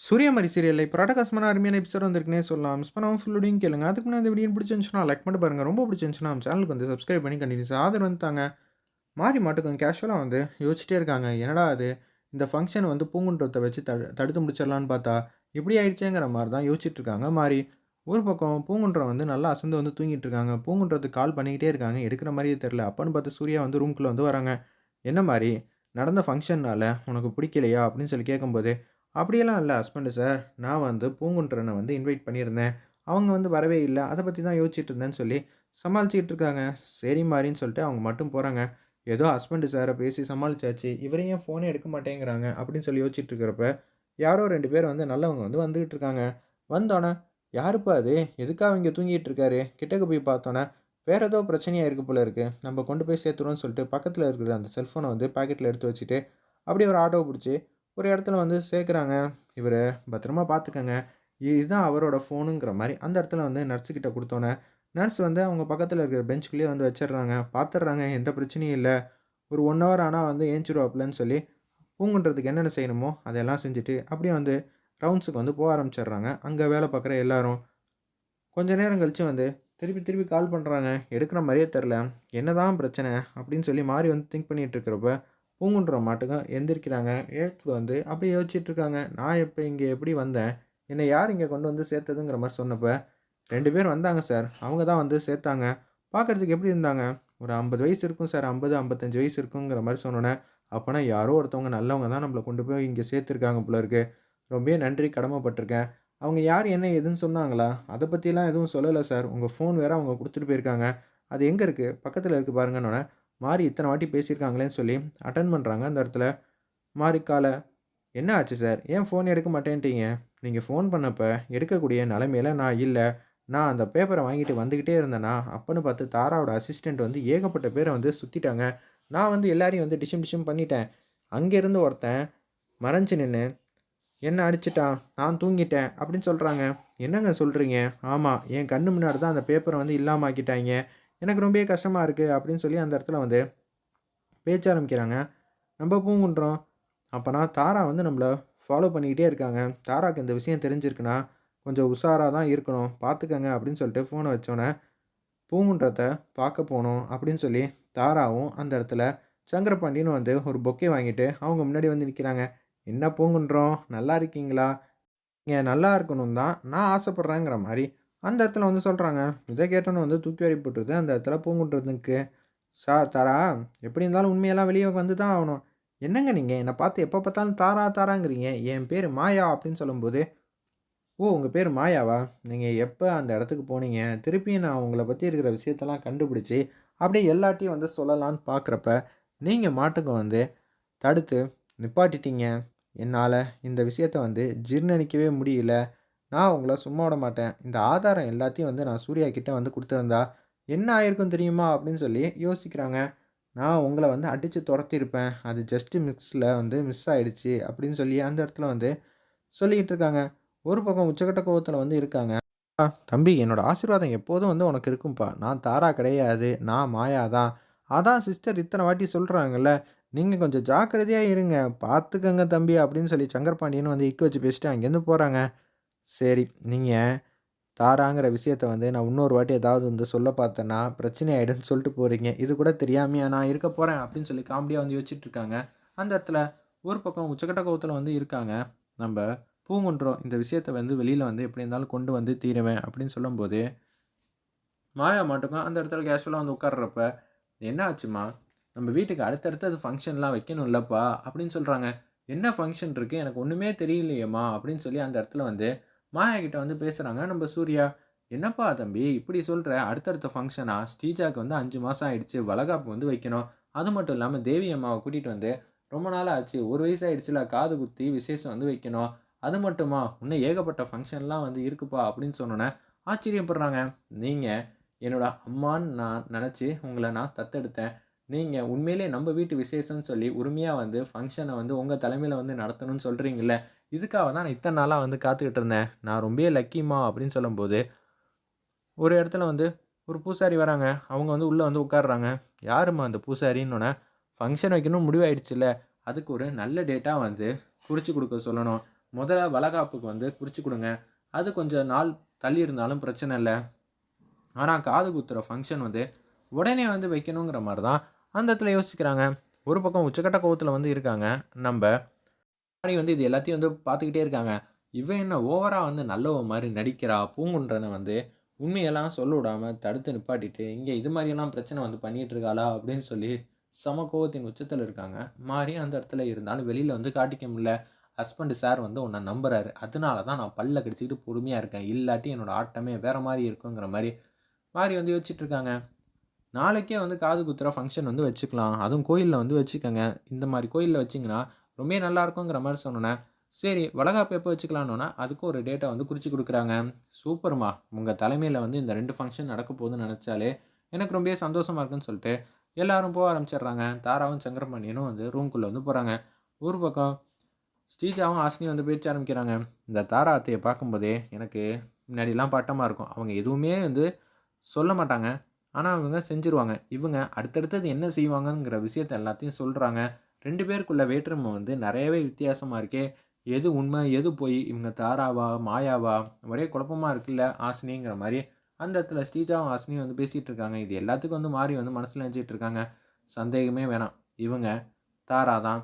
சூரியமரி serial இப்போ ராடகாசமான அருமையான episode வந்திருக்குனே சொல்லலாம். மிஸ் பண்ணாம ஃபுல்லோடையும் கேளுங்க. அதுக்கு முன்னாடி இந்த வீடியோ பிடிச்சிருந்துச்சுன்னா லைக் பண்ண பாருங்க. ரொம்ப பிடிச்சிருந்துச்சுன்னா நம்ம சேனலுக்கு வந்து சப்ஸ்கிரைப் பண்ணி கண்டினியூஸ் ஆதரவு வந்துட்டாங்க மாறி மாட்டுக்கும் கேஷுவலாக வந்து யோசிச்சிட்டே இருக்காங்க. என்னடா இது இந்த ஃபங்க்ஷன் வந்து பூங்குன்றத்தை வச்சு தடு தடுத்து முடிச்சிடலான்னு பார்த்தா, இப்படி ஆயிடுச்சேங்கிற மாதிரி தான் யோசிச்சுட்டு இருக்காங்க மாறி. ஒரு பக்கம் பூங்குன்றம் வந்து நல்லா அசந்து வந்து தூங்கிட்டு இருக்காங்க. பூங்குன்றத்துக்கு கால் பண்ணிக்கிட்டே இருக்காங்க. எடுக்கிற மாதிரியே தெரில அப்பன்னு பார்த்து சூர்யா வந்து ரூம்குள்ளே வந்து வராங்க. "என்ன மாதிரி நடந்த ஃபங்க்ஷன்னால் உனக்கு பிடிக்கலையா?" அப்படின்னு சொல்லி கேட்கும்போது, "அப்படியெல்லாம் இல்லை ஹஸ்பண்டு சார். நான் வந்து பூங்குன்றனை வந்து இன்வைட் பண்ணியிருந்தேன். அவங்க வந்து வரவே இல்லை அதை பற்றி தான் யோசிச்சுட்டு இருந்தேன்னு" சொல்லி சமாளிச்சிக்கிட்டு இருக்காங்க. சரி மாதிரின்னு சொல்லிட்டு அவங்க மட்டும் போகிறாங்க ஏதோ ஹஸ்பண்டு சாரை பேசி சமாளிச்சாச்சு. இவரையும் ஏன் ஃபோனே எடுக்க மாட்டேங்கிறாங்க அப்படின்னு சொல்லி யோசிச்சுட்டு இருக்கிறப்ப, யாரோ ரெண்டு பேர் வந்து நல்லவங்க வந்து வந்துகிட்டு இருக்காங்க. வந்தோன்னே "யாருப்பா அது? எதுக்காக அவங்க தூங்கிட்டு இருக்காரு?" கிட்டக்கு போய் பார்த்தோன்னே வேறு ஏதோ பிரச்சனையாக இருக்குது போல இருக்குது நம்ம கொண்டு போய் சேர்த்துருவோம்னு சொல்லிட்டு பக்கத்தில் இருக்கிற அந்த செல்ஃபோனை வந்து பாக்கெட்டில் எடுத்து வச்சுட்டு, அப்படியே ஒரு ஆட்டோ பிடிச்சி ஒரு இடத்துல வந்து சேர்க்குறாங்க. இவர் பத்திரமா பார்த்துக்கங்க. இதுதான் அவரோட ஃபோனுங்கிற" மாதிரி அந்த இடத்துல வந்து நர்ஸுக்கிட்ட கொடுத்தோன்னே நர்ஸ் வந்து அவங்க பக்கத்தில் இருக்கிற பெஞ்சுக்குள்ளேயே வந்து வச்சிடுறாங்க பார்த்துட்றாங்க எந்த பிரச்சனையும் இல்லை ஒரு ஒன் ஹவர் ஆனால் வந்து ஏஞ்சிடுவாப்லன்னு சொல்லி, பூங்குன்றதுக்கு என்னென்ன செய்யணுமோ அதெல்லாம் செஞ்சுட்டு, அப்படியே வந்து ரவுண்ட்ஸுக்கு வந்து போக ஆரம்பிச்சிடுறாங்க. அங்கே வேலை பார்க்குற எல்லாரும். கொஞ்ச நேரம் கழித்து வந்து திருப்பி திருப்பி கால் பண்ணுறாங்க எடுக்கிற மாதிரியே தெரில என்ன "என்னதான் பிரச்சனை?" அப்படின்னு சொல்லி மாறி வந்து திங்க் பண்ணிகிட்டு இருக்கிறப்ப, பூங்குன்றம் மாட்டுக்கும் எந்திரிக்கிறாங்க. ஏற்று வந்து அப்படியே யோசிச்சுட்டு இருக்காங்க. "நான் இப்போ இங்கே எப்படி வந்தேன்? என்னை யார் இங்கே கொண்டு வந்து சேர்த்ததுங்கிற" மாதிரி சொன்னப்போ ரெண்டு பேர் வந்தாங்க சார். அவங்க தான் வந்து சேர்த்தாங்க. பார்க்கறதுக்கு எப்படி இருந்தாங்க? ஒரு 50 வயசு இருக்கும் சார். 50, 55 வயசு இருக்குங்கிற" மாதிரி சொன்னோன்னே அப்போனா யாரோ ஒருத்தவங்க நல்லவங்க தான் நம்மளை கொண்டு போய் இங்கே சேர்த்துருக்காங்க போல இருக்கு. ரொம்பவே நன்றி கடமைப்பட்டிருக்கேன் அவங்க யார் என்ன ஏதுன்னு சொன்னாங்களா?" அதை பற்றிலாம் எதுவும் சொல்லலை சார். உங்கள் ஃபோன் வேறு அவங்க கொடுத்துட்டு போயிருக்காங்க. அது எங்கே இருக்குது பக்கத்தில் இருக்குது பாருங்கன்னொன்னே மாறி இத்தனை வாட்டி பேசியிருக்காங்களேன்னு சொல்லி அட்டன் பண்ணுறாங்க அந்த இடத்துல. மாறி கால, "என்ன ஆச்சு சார்? ஏன் ஃபோன் எடுக்க மாட்டேன்ட்டீங்க? நீங்கள் ஃபோன் பண்ணப்போ எடுக்கக்கூடிய நிலைமையில நான் இல்லை நான் அந்த பேப்பரை வாங்கிட்டு வந்துக்கிட்டே இருந்தேன்னா அப்பன்னு பார்த்து தாராவோட அசிஸ்டண்ட் வந்து ஏகப்பட்ட பேரை வந்து சுற்றிட்டாங்க நான் வந்து எல்லாரையும் வந்து டிஷம் டிஷம் பண்ணிட்டேன். அங்கேருந்து ஒருத்தன் மறைஞ்சு நின்று என்ன அடிச்சுட்டான். நான் தூங்கிட்டேன்" அப்படின்னு சொல்கிறாங்க "என்னங்க சொல்கிறீங்க ஆமாம் என் கண்ணு முன்னாடி தான் அந்த பேப்பரை வந்து இல்லாமல் ஆக்கிட்டாய்ங்க. எனக்கு ரொம்பவே கஷ்டமாக இருக்குது அப்படின்னு சொல்லி அந்த இடத்துல வந்து பேச்ச ஆரம்பிக்கிறாங்க. நம்ம பூங்குன்றோம் அப்போனா தாரா வந்து நம்மள ஃபாலோ பண்ணிக்கிட்டே இருக்காங்க. தாராக்கு இந்த விஷயம் தெரிஞ்சிருக்குன்னா, கொஞ்சம் உஷாராக தான் இருக்கணும். பார்த்துக்கங்க" அப்படின்னு சொல்லிட்டு ஃபோனை வச்சோன்னே பூங்குன்றத்தை பார்க்க போகணும் அப்படின்னு சொல்லி தாராவும் அந்த இடத்துல சங்கரபாண்டியனும் வந்து ஒரு பொக்கே வாங்கிட்டு அவங்க முன்னாடி வந்து நிற்கிறாங்க "என்ன பூங்குன்றோம் நல்லா இருக்கீங்களா? இங்கே நல்லா இருக்கணும் தான் நான் ஆசைப்பட்றேங்கிற மாதிரி அந்த இடத்துல வந்து சொல்கிறாங்க இதை கேட்டோன்னு வந்து தூக்கி வாரி போட்டுருது அந்த இடத்துல பூங்குன்றதுக்கு "சார் தாரா, எப்படி இருந்தாலும் உண்மையெல்லாம் வெளியே வந்து தான் ஆகணும். என்னங்க நீங்கள் என்னை பார்த்து எப்போ பார்த்தாலும் தாரா தாராங்கிறீங்க. என் பேர் மாயா" அப்படின்னு சொல்லும்போது, "ஓ! உங்கள் பேர் மாயாவா? நீங்கள் எப்போ அந்த இடத்துக்கு போனீங்க? திருப்பியும் நான் உங்களை பற்றி இருக்கிற விஷயத்தெல்லாம் கண்டுபிடிச்சி அப்படியே எல்லாட்டையும் வந்து சொல்லலான்னு பார்க்குறப்ப, நீங்கள் மாட்டுக்கு வந்து தடுத்து நிப்பாட்டிட்டீங்க. என்னால் இந்த விஷயத்த வந்து ஜீர்ணிக்கவே முடியல. நான் உங்களை சும்மா விட மாட்டேன். இந்த ஆதாரம் எல்லாத்தையும் வந்து நான் சூர்யா கிட்ட வந்து கொடுத்துருந்தா என்ன ஆயிருக்கும் தெரியுமா?" அப்படின்னு சொல்லி யோசிக்கிறாங்க. "நான் உங்களை வந்து அடித்து துரத்திருப்பேன் அது ஜஸ்ட்டு மிக்ஸில் வந்து மிஸ் ஆகிடுச்சி அப்படின்னு சொல்லி அந்த இடத்துல வந்து சொல்லிக்கிட்டு இருக்காங்க. ஒரு பக்கம் உச்சக்கட்ட கோபத்தில் வந்து இருக்காங்க. "அப்பா, தம்பி என்னோட ஆசீர்வாதம் எப்போதும் வந்து உனக்கு இருக்கும்ப்பா நான் தாரா கிடையாது. நான் மாயா தான். அதான் சிஸ்டர் இத்தனை வாட்டி சொல்கிறாங்கல்ல நீங்கள் கொஞ்சம் ஜாக்கிரதையாக இருங்க. பார்த்துக்கங்க தம்பி" அப்படின்னு சொல்லி சங்கரபாண்டியனும் வந்து இக்கு வச்சு பேசிட்டு அங்கேருந்து போகிறாங்க "சரி, நீங்கள் தாராங்கிற விஷயத்த வந்து நான் இன்னொரு வாட்டி ஏதாவது வந்து சொல்ல பார்த்தேன்னா, பிரச்சனை ஆகிடும்னு சொல்லிட்டு போகிறீங்க இது கூட தெரியாமயா நான் இருக்க போகிறேன் அப்படின்னு சொல்லி காமெடியாக வந்து யோசிச்சுட்டு இருக்காங்க. அந்த இடத்துல ஒரு பக்கம் உச்சக்கட்ட கோவத்தில் வந்து இருக்காங்க. நம்ம பூங்குன்றம் இந்த விஷயத்த வந்து வெளியில் வந்து எப்படி இருந்தாலும் கொண்டு வந்து தீருவேன் அப்படின்னு சொல்லும்போது, மாயா மாட்டுக்கும் அந்த இடத்துல கேஷுவலாக வந்து உட்கார்றப்ப, "என்ன ஆச்சுமா நம்ம வீட்டுக்கு அடுத்தடுத்து அது ஃபங்க்ஷன்லாம் வைக்கணும்லப்பா" அப்படின்னு சொல்கிறாங்க "என்ன ஃபங்க்ஷன் இருக்குது எனக்கு ஒன்றுமே தெரியலையேம்மா" அப்படின்னு சொல்லி அந்த இடத்துல வந்து மாயா கிட்ட வந்து பேசுகிறாங்க நம்ம சூர்யா. "என்னப்பா தம்பி இப்படி சொல்கிற அடுத்தடுத்த ஃபங்க்ஷனாக ஸ்ரீஜாக்கு வந்து அஞ்சு மாதம் ஆயிடுச்சு. வளகாப்பு வந்து வைக்கணும். அது மட்டும் இல்லாமல் தேவி அம்மாவை கூட்டிகிட்டு வந்து ரொம்ப நாள் ஆச்சு. ஒரு வயசு ஆயிடுச்சுல. காது குத்தி விசேஷம் வந்து வைக்கணும். அது மட்டுமா? இன்னும் ஏகப்பட்ட ஃபங்க்ஷன்லாம் வந்து இருக்குப்பா" அப்படின்னு சொன்னோன்னே ஆச்சரியப்படுறாங்க. நீங்கள் என்னோடய அம்மான்னு நான் நினச்சி உங்களை நான் தத்தெடுத்தேன். நீங்கள் உண்மையிலே நம்ம வீட்டு விசேஷம்னு சொல்லி உரிமையாக வந்து ஃபங்க்ஷனை வந்து உங்கள் தலைமையில் வந்து நடத்தணும்னு சொல்கிறீங்கள இதுக்காக தான் நான் இத்தனை நாளாக வந்து காத்துக்கிட்டு இருந்தேன். நான் ரொம்பவே லக்கிமா அப்படின்னு சொல்லும்போது, ஒரு இடத்துல வந்து ஒரு பூசாரி வராங்க. அவங்க வந்து உள்ளே வந்து உட்காடுறாங்க "யாரும்மா அந்த பூசாரின்னோனே" "ஃபங்க்ஷன் வைக்கணும் முடிவாயிடுச்சுல்ல. அதுக்கு ஒரு நல்ல டேட்டாக வந்து குறித்து கொடுக்க சொல்லணும். முதல்ல வளகாப்புக்கு வந்து குறித்து கொடுங்க அது கொஞ்சம் நாள் தள்ளி இருந்தாலும் பிரச்சனை இல்லை ஆனால் காது குத்துற ஃபங்க்ஷன் வந்து உடனே வந்து வைக்கணுங்கிற மாதிரி தான் அந்த இடத்துல யோசிக்கிறாங்க. ஒரு பக்கம் உச்சக்கட்ட கோவத்தில் வந்து இருக்காங்க. நம்ம மாதிரி வந்து இது எல்லாத்தையும் வந்து பார்த்துக்கிட்டே இருக்காங்க. இவன் என்ன ஓவராக வந்து நல்லவ மாதிரி நடிக்கிறா பூங்குன்றனை வந்து உண்மையெல்லாம் சொல்ல விடாமல் தடுத்து நிப்பாட்டிட்டு இங்கே இது மாதிரியெல்லாம் பிரச்சனை வந்து பண்ணிகிட்ருக்காளா இருக்காளா அப்படின்னு சொல்லி சம கோவத்தின் உச்சத்தில் இருக்காங்க. மாறி அந்த இடத்துல இருந்தாலும் வெளியில் வந்து காட்டிக்க முடியல. ஹஸ்பண்டு சார் வந்து உன்னை நம்புறாரு. அதனால தான் நான் பல்ல கடிச்சிக்கிட்டு பொறுமையாக இருக்கேன். இல்லாட்டி என்னோடய ஆட்டமே வேறு மாதிரி இருக்குங்கிற மாதிரி மாறி வந்து வச்சிட்டு இருக்காங்க. நாளைக்கே வந்து காது குத்துற ஃபங்க்ஷன் வந்து வச்சுக்கலாம். அதுவும் கோயிலில் வந்து வச்சுக்கோங்க. இந்த மாதிரி கோயிலில் வச்சிங்கன்னா ரொம்ப நல்லாயிருக்குங்கிற மாதிரி சொன்னேன் சரி வளகாப்பு எப்போ வச்சுக்கலான்னா அதுக்கு ஒரு டேட்டை வந்து குறித்து கொடுக்குறாங்க. சூப்பர்மா. உங்கள் தலைமையில் வந்து இந்த ரெண்டு ஃபங்க்ஷன் நடக்க போகுதுன்னு நினச்சாலே எனக்கு ரொம்ப சந்தோஷமாக இருக்குன்னு சொல்லிட்டு எல்லாரும் போக ஆரம்பிச்சிடுறாங்க. தாராவும் சங்கரமணியனும் வந்து ரூம்குள்ளே வந்து போகிறாங்க ஒரு பக்கம் ஸ்ரீஜாவும் ஆசினியும் வந்து பேச்சு ஆரம்பிக்கிறாங்க. இந்த தாரா அத்தையை பார்க்கும்போதே எனக்கு முன்னாடிலாம் பட்டமாக இருக்கும். அவங்க எதுவுமே வந்து சொல்ல மாட்டாங்க. ஆனால் அவங்க செஞ்சுருவாங்க. இவங்க அடுத்தடுத்தது என்ன செய்வாங்கங்கிற விஷயத்த எல்லாத்தையும் சொல்கிறாங்க ரெண்டு பேருக்குள்ள வேற்றுமை வந்து நிறையவே வித்தியாசமாக இருக்கே. எது உண்மை எது போய் இவங்க தாராவா மாயாவா? ஒரே குழப்பமாக இருக்குல்ல ஆசினிங்கிற மாதிரி. அந்த இடத்துல ஸ்ரீஜாவும் ஆசினியும் வந்து பேசிகிட்டு இருக்காங்க. இது எல்லாத்துக்கும் வந்து மாறி வந்து மனசில் நினச்சிட்டு இருக்காங்க. சந்தேகமே வேணாம். இவங்க தாரா தான்.